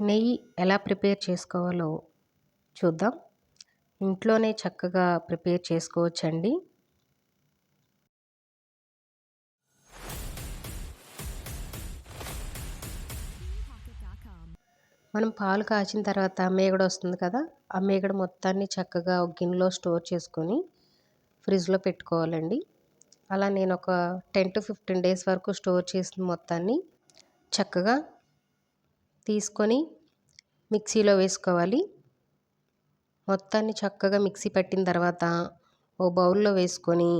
నెయ్యి ఎలా ప్రిపేర్ చేసుకోవాలో చూద్దాం. ఇంట్లోనే చక్కగా ప్రిపేర్ చేసుకోవచ్చండి. మనం పాలు కాచిన తర్వాత మేగడ వస్తుంది కదా ఆ మేగడ మొత్తాన్ని చక్కగా ఒక గిన్నెలో స్టోర్ చేసుకొని ఫ్రిడ్జ్లో పెట్టుకోవాలండి. అలా నేను ఒక టెన్ టు ఫిఫ్టీన్ డేస్ వరకు స్టోర్ చేసిన మొత్తాన్ని చక్కగా తీసుకొని మిక్సీలో వేసుకోవాలి. మొత్తాన్ని చక్కగా మిక్సీ పట్టిన తర్వాత ఓ బౌల్లో వేసుకొని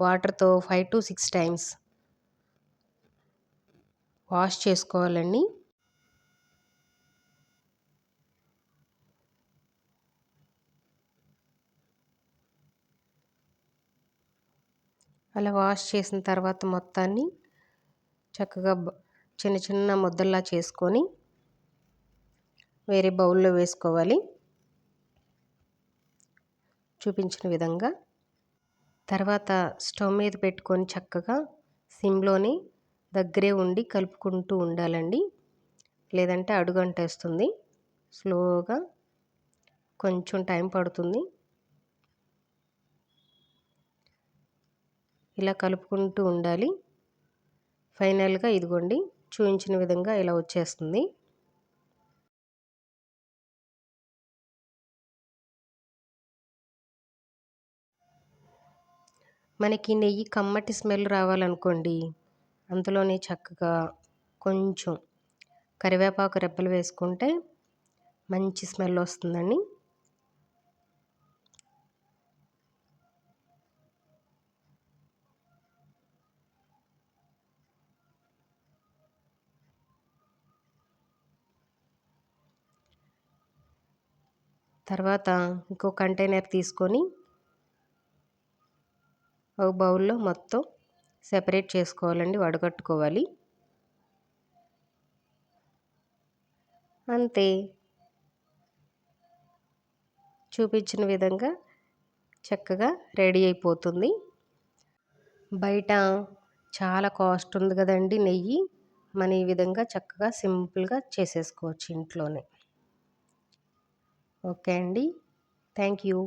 వాటర్తో five to six times wash చేసుకోవాలండి. అలా వాష్ చేసిన తర్వాత మొత్తాన్ని చక్కగా చిన్న చిన్న ముద్దల్లా చేసుకొని వేరే బౌల్లో వేసుకోవాలి. చూపించిన విధంగా. తర్వాత స్టవ్ మీద పెట్టుకొని చక్కగా సిమ్లోని దగ్గరే ఉండి కలుపుకుంటూ ఉండాలండి. లేదంటే అడుగంటేస్తుంది స్లోగా కొంచెం టైం పడుతుంది. ఇలా కలుపుకుంటూ ఉండాలి. ఫైనల్గా ఇదిగోండి. చూపించిన విధంగా ఇలా వచ్చేస్తుంది. మనకి నెయ్యి కమ్మటి స్మెల్ రావాలనుకోండి అందులోనే చక్కగా కొంచెం కరివేపాకు రెబ్బలు వేసుకుంటే మంచి స్మెల్ వస్తుందండి. తర్వాత ఇంకో కంటైనర్ తీసుకొని ఒక బౌల్లో మొత్తం సెపరేట్ చేసుకోవాలండి వడగట్టుకోవాలి. అంతే. చూపించిన విధంగా చక్కగా రెడీ అయిపోతుంది. బయట చాలా కాస్ట్ ఉంది కదండి నెయ్యి. మన ఈ విధంగా చక్కగా సింపుల్గా చేసేసుకోవచ్చు ఇంట్లోనే. ఓకే అండి థ్యాంక్ యూ